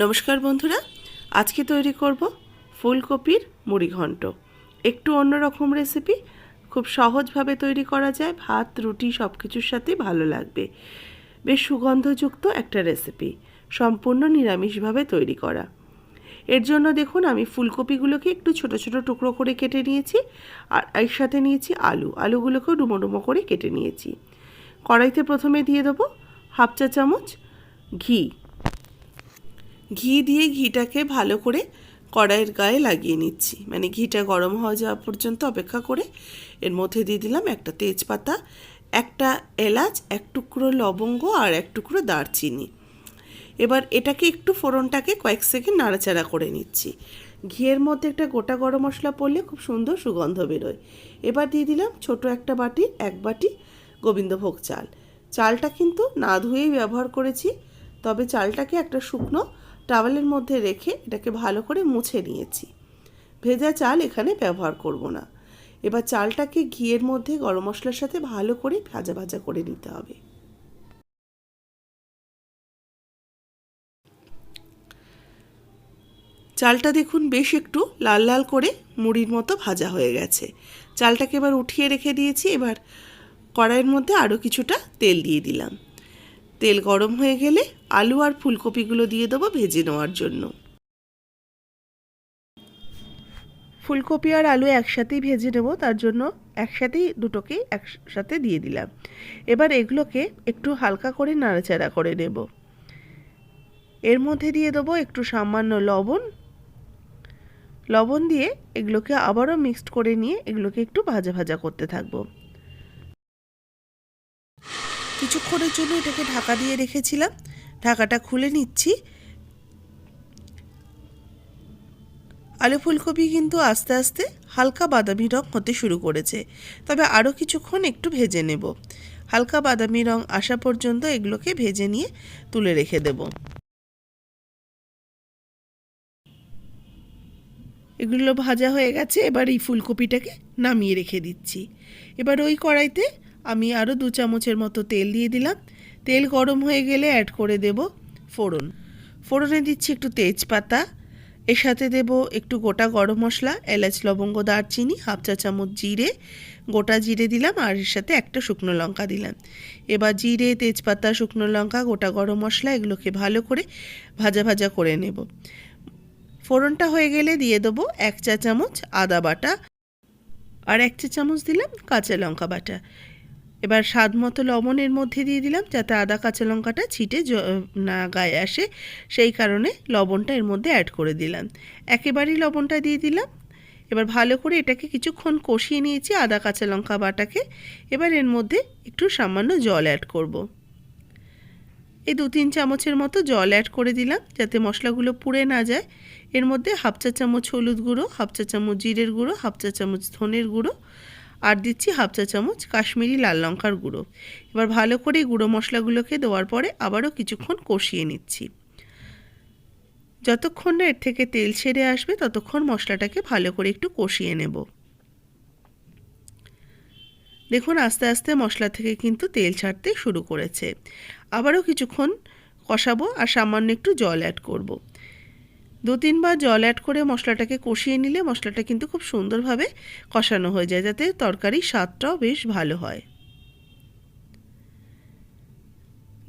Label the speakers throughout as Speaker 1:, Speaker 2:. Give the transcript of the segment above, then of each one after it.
Speaker 1: নমস্কার বন্ধুরা, আজকে তৈরি করব ফুলকপির মুড়িঘণ্ট একটু অন্যরকম রেসিপি খুব সহজভাবে তৈরি করা যায়, ভাত, রুটি সব কিছুর সাথে ভালো লাগবে। বেশ সুগন্ধযুক্ত একটা রেসিপি সম্পূর্ণ নিরামিষভাবে তৈরি করা। এর জন্য দেখুন, আমি ফুলকপিগুলোকে একটু ছোট ছোট টুকরো করে কেটে নিয়েছি, আর এর সাথে নিয়েছি আলু। আলুগুলোকেও ডুমো ডুমো করে কেটে নিয়েছি। কড়াইতে প্রথমে দিয়ে দেবো হাফ চা চামচ ঘি। ঘি দিয়ে ঘিটাকে ভালো করে কড়াইয়ের গায়ে লাগিয়ে নিচ্ছি। মানে ঘিটা গরম হওয়া যাওয়া পর্যন্ত অপেক্ষা করে। এর মধ্যে দিয়ে দিলাম একটা তেজপাতা, একটা এলাচ, এক টুকরো লবঙ্গ আর এক টুকরো দারচিনি। এবার এটাকে একটু ফোড়নটাকে কয়েক সেকেন্ড নাড়াচাড়া করে নিচ্ছি। ঘিয়ের মধ্যে একটা গোটা গরম মশলা পড়লে খুব সুন্দর সুগন্ধ বেরোয়। এবার দিয়ে দিলাম ছোট একটা বাটি, এক বাটি গোবিন্দভোগ চাল। চালটা কিন্তু না ধুয়েই ব্যবহার করেছি, তবে চালটাকে একটা শুকনো টাওয়ালের মধ্যে রেখে এটাকে ভালো করে মুছে নিয়েছি। ভেজা চাল এখানে ব্যবহার করব না। এবার চালটাকে ঘিয়ের মধ্যে গরম মশলার সাথে ভালো করে ভাজা ভাজা করে নিতে হবে। চালটা দেখুন বেশ একটু লাল লাল করে মুড়ির মতো ভাজা হয়ে গেছে। চালটাকে এবার উঠিয়ে রেখে দিয়েছি। এবার কড়াইয়ের মধ্যে আরও কিছুটা তেল দিয়ে দিলাম। তেল গরম হয়ে গেলে আলু আর ফুলকপিগুলো দিয়ে দেবো ভেজে নেওয়ার জন্য। ফুলকপি আর আলু একসাথেই ভেজে নেব, তার জন্য একসাথেই দুটোকেই একসাথে দিয়ে দিলাম। এবার এগুলোকে একটু হালকা করে নাড়াচাড়া করে নেব। এর মধ্যে দিয়ে দেবো একটু সামান্য লবণ। লবণ দিয়ে এগুলোকে আবারও মিক্সড করে নিয়ে এগুলোকে একটু ভাজা ভাজা করতে থাকব। কিছুক্ষণের জন্য এটাকে ঢাকা দিয়ে রেখেছিলাম। ঢাকাটা খুলে নিচ্ছি। আলু ফুলকপি কিন্তু আস্তে আস্তে হালকা বাদামি রং হতে শুরু করেছে। তবে আরও কিছুক্ষণ একটু ভেজে নেব। হালকা বাদামি রং আসা পর্যন্ত এগুলোকে ভেজে নিয়ে তুলে রেখে দেব। এগুলো ভাজা হয়ে গেছে। এবার এই ফুলকপিটাকে নামিয়ে রেখে দিচ্ছি। এবার ওই কড়াইতে আমি আরও দু চামচের মতো তেল দিয়ে দিলাম। তেল গরম হয়ে গেলে অ্যাড করে দেব ফোড়ন। ফোড়নে দিচ্ছি একটু তেজপাতা। এর সাথে দেব একটু গোটা গরম মশলা, এলাচ, লবঙ্গ, দারচিনি, হাফ চা চামচ জিরে। গোটা জিরে দিলাম আর এর সাথে একটা শুকনো লঙ্কা দিলাম। এবার জিরে, তেজপাতা, শুকনো লঙ্কা, গোটা গরম মশলা এগুলোকে ভালো করে ভাজা ভাজা করে নেব। ফোড়নটা হয়ে গেলে দিয়ে দেবো এক চা চামচ আদা বাটা। আর এক চা চামচ দিলাম কাঁচা লঙ্কা বাটা। এবার স্বাদ মতো লবণের মধ্যে দিয়ে দিলাম যাতে আদা, কাঁচা লঙ্কাটা ছিটে না গায়ে আসে। সেই কারণে লবণটা এর মধ্যে অ্যাড করে দিলাম। একেবারেই লবণটা দিয়ে দিলাম। এবার ভালো করে এটাকে কিছুক্ষণ কষিয়ে নিয়েছি আদা, কাঁচা লঙ্কা বাটাকে। এবার এর মধ্যে একটু সামান্য জল অ্যাড করব। এই দু তিন চামচের মতো জল অ্যাড করে দিলাম যাতে মশলাগুলো পুড়ে না যায়। এর মধ্যে হাফ চা চামচ হলুদ গুঁড়ো, হাফ চা চামচ জিরের গুঁড়ো, হাফ চা চামচ ধনের গুঁড়ো আর দিচ্ছি হাফ চা চামচ কাশ্মীরি লাল লঙ্কার গুঁড়ো। এবার ভালো করে গুঁড়ো মশলাগুলোকে দেওয়ার পরে আবারও কিছুক্ষণ কষিয়ে নিচ্ছি। যতক্ষণ না এর থেকে তেল ছেড়ে আসবে, ততক্ষণ মশলাটাকে ভালো করে একটু কষিয়ে নেব। দেখুন, আস্তে আস্তে মশলা থেকে কিন্তু তেল ছাড়তে শুরু করেছে। আবারও কিছুক্ষণ কষাবো আর সামান্য একটু জল অ্যাড করব। দু তিনবার জল অ্যাড করে মশলাটাকে কষিয়ে নিলে মশলাটা কিন্তু খুব সুন্দরভাবে কষানো হয়ে যায়, যাতে তরকারির স্বাদটাও বেশ ভালো হয়।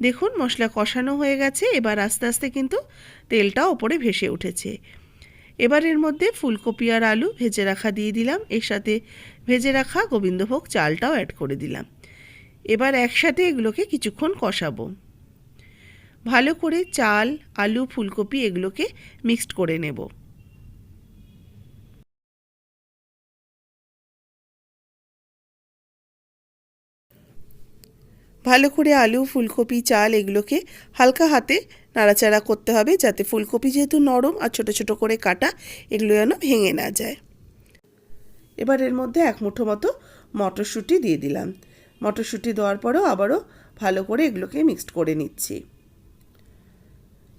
Speaker 1: দেখুন, মশলা কষানো হয়ে গেছে, এবার আস্তে আস্তে কিন্তু তেলটা ওপরে ভেসে উঠেছে। এবার এর মধ্যে ফুলকপি আর আলু ভেজে রাখা দিয়ে দিলাম, এর সাথে ভেজে রাখা গোবিন্দভোগ চালটাও অ্যাড করে দিলাম। এবার একসাথে এগুলোকে কিছুক্ষণ কষাবো। ভালো করে চাল, আলু, ফুলকপি এগুলোকে মিক্সড করে নেব। ভালো করে আলু, ফুলকপি, চাল এগুলোকে হালকা হাতে নাড়াচাড়া করতে হবে যাতে ফুলকপি যেহেতু নরম আর ছোট ছোট করে কাটা, এগুলো যেন ভেঙে না যায়। এবার এর মধ্যে এক মুঠো মতো মটরশুঁটি দিয়ে দিলাম। মটরশুঁটি দেওয়ার পরেও আবারও ভালো করে এগুলোকে মিক্সড করে নিচ্ছি।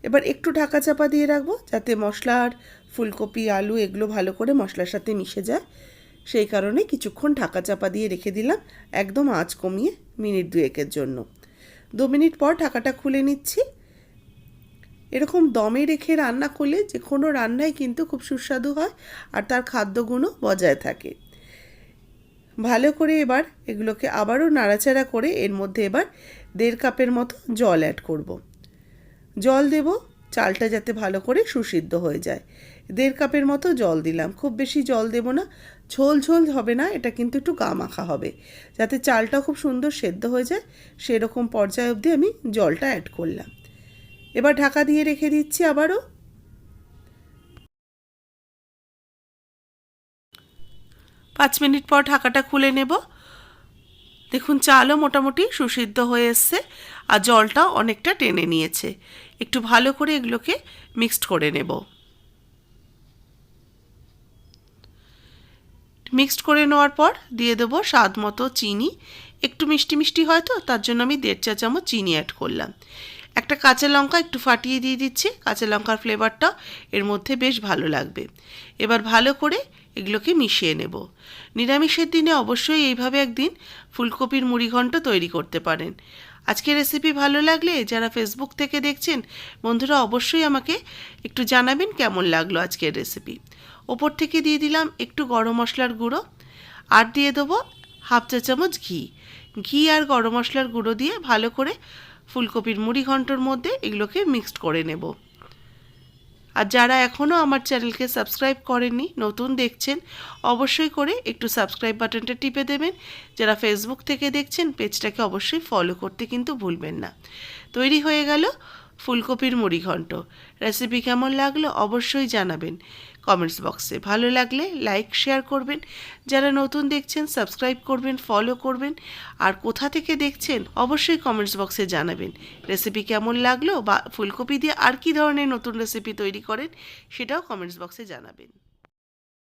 Speaker 1: এবার একটু ঢাকা চাপা দিয়ে রাখব যাতে মশলা আর ফুলকপি, আলু এগুলো ভালো করে মশলার সাথে মিশে যায়। সেই কারণে কিছুক্ষণ ঢাকা চাপা দিয়ে রেখে দিলাম একদম আঁচ কমিয়ে মিনিট দুয়েকের জন্য। দু মিনিট পর ঢাকাটা খুলে নিচ্ছি। এরকম দমে রেখে রান্না করলে যে কোনো রান্নাই কিন্তু খুব সুস্বাদু হয় আর তার খাদ্যগুণও বজায় থাকে। ভালো করে এবার এগুলোকে আবারও নাড়াচাড়া করে এর মধ্যে এবার দেড় কাপের মতো জল অ্যাড করব। জল দেব, চালটা যাতে ভালো করে সুসিদ্ধ হয়ে যায়। দেড় কাপের মতো জল দিলাম, খুব বেশি জল দেব না, ঝোল ঝোল হবে না, এটা কিন্তু একটু গা মাখা হবে। যাতে চালটা খুব সুন্দর সেদ্ধ হয়ে যায়, সেরকম পর্যায় অবধি আমি জলটা অ্যাড করলাম। এবার ঢাকা দিয়ে রেখে দিচ্ছি আবারও। পাঁচ মিনিট পর ঢাকাটা খুলে নেব। দেখুন, চালও মোটামুটি সুসিদ্ধ হয়ে এসছে, আর জলটাও অনেকটা টেনে নিয়েছে। একটু ভালো করে এগুলোকে মিক্সড করে নেব। মিক্সড করে নেওয়ার পর দিয়ে দেবো স্বাদ মতো চিনি। একটু মিষ্টি মিষ্টি হয় তো, তার জন্য আমি দেড় চা চামচ চিনি অ্যাড করলাম। একটা কাঁচা লঙ্কা একটু ফাটিয়ে দিয়ে দিচ্ছি, কাঁচা লঙ্কার ফ্লেভারটা এর মধ্যে বেশ ভালো লাগবে। এবার ভালো করে এগুলোকে মিশিয়ে নেব। নিরামিষের দিনে অবশ্যই এইভাবে একদিন ফুলকপির মুড়িঘণ্ট তৈরি করতে পারেন। আজকের রেসিপি ভালো লাগলে যারা ফেসবুক থেকে দেখছেন, বন্ধুরা অবশ্যই আমাকে একটু জানাবেন কেমন লাগল আজকের রেসিপি ওপর থেকে দিয়ে দিলাম একটু গরম মশলার গুঁড়ো, আর দিয়ে দেবো হাফ চা চামচ ঘি। ঘি আর গরম মশলার গুঁড়ো দিয়ে ভালো করে ফুলকপির মুড়ি ঘন্টর মধ্যে এগুলোকে মিক্সড করে নেব। আর যারা এখনও আমার চ্যানেলকে সাবস্ক্রাইব করেননি, নতুন দেখছেন, অবশ্যই করে একটু সাবস্ক্রাইব বাটনটা টিপে দেবেন। যারা ফেসবুক থেকে দেখছেন, পেজটাকে অবশ্যই ফলো করতে কিন্তু ভুলবেন না। তৈরি হয়ে গেল ফুলকপির মুড়িঘণ্ট। রেসিপি কেমন লাগল অবশ্যই জানাবেন। কমেন্টস বক্সে ভালো লাগলে লাইক শেয়ার করবেন। যারা নতুন দেখছেন সাবস্ক্রাইব করবেন ফলো করবেন। আর কোথা থেকে দেখছেন, অবশ্যই কমেন্টস বক্সে জানাবেন। রেসিপি কেমন লাগল বা ফুলকপি দিয়ে আর কি ধরনের নতুন রেসিপি তৈরি করেন, সেটাও কমেন্টস বক্সে জানাবেন।